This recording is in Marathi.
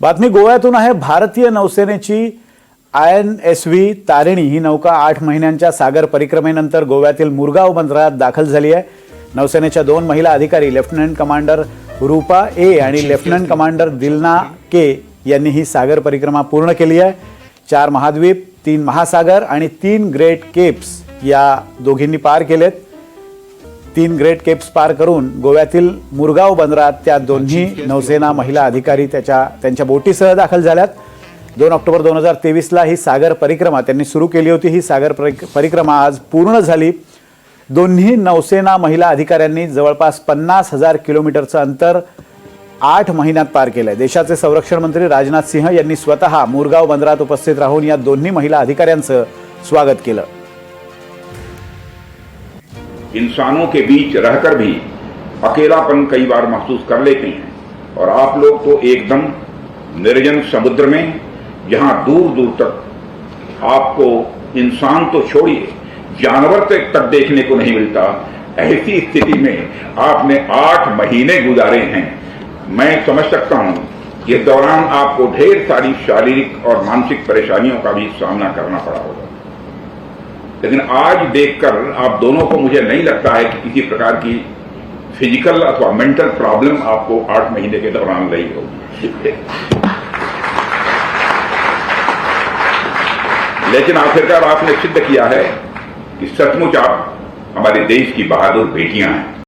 बातमी गोव्यातून आहे. भारतीय नौसेनेची I N S V Tarini ही नौका आठ महिन्यांच्या सागर परिक्रमेनंतर गोव्यातील मुरगाव बंदरात दाखल झाली आहे. नौसेनेच्या दोन महिला अधिकारी लेफ्टनंट कमांडर रूपा ए आणि लेफ्टनंट कमांडर दिलना के यांनी ही सागर परिक्रमा पूर्ण केली आहे. चार महाद्वीप तीन महासागर आणि तीन ग्रेट केप्स या दोघींनी पार केलेत. तीन ग्रेट केप्स पार करून गोव्यातील मुरगाव बंदरात त्या दोन्ही नौसेना महिला अधिकारी त्याच्या त्यांच्या बोटीसह दाखल झाल्यात. दोन ऑक्टोबर दोन हजार तेवीसला ही सागर परिक्रमा त्यांनी सुरू केली होती. ही सागर परिक- परिक्रमा आज पूर्ण झाली. दोन्ही नौसेना महिला अधिकाऱ्यांनी जवळपास पन्नास हजार किलोमीटरचं अंतर आठ महिन्यात पार केलंय. देशाचे संरक्षण मंत्री राजनाथ सिंह यांनी स्वतः मुरगाव बंदरात उपस्थित राहून या दोन्ही महिला अधिकाऱ्यांचं स्वागत केलं. इंसानों के बीच रहकर भी अकेलापन कई बार महसूस कर लेते हैं। और आप लोग तो एकदम निर्जन समुद्र में, जहाँ दूर दूर तक आपको इंसान तो छोड़िए, जानवर तक तक देखने को नहीं मिलता। ऐसी स्थिति में आपने आठ महीने गुजारे हैं। मैं समझ सकता हूँ इस दौरान आपको ढेर सारी शारीरिक और मानसिक परेशानियों का भी सामना करना पड़ा होगा। लेकिन आज देखकर आप दोनों को मुझे नहीं लगता है कि किसी प्रकार की फ़िज़िकल अथवा मेंटल प्रॉब्लम आपको आठ महीने के दौरान रही होगी। लेकिन आखिरकार आपने सिद्ध किया है कि सचमुच आप हमारे देश की बहादुर बेटियाँ हैं।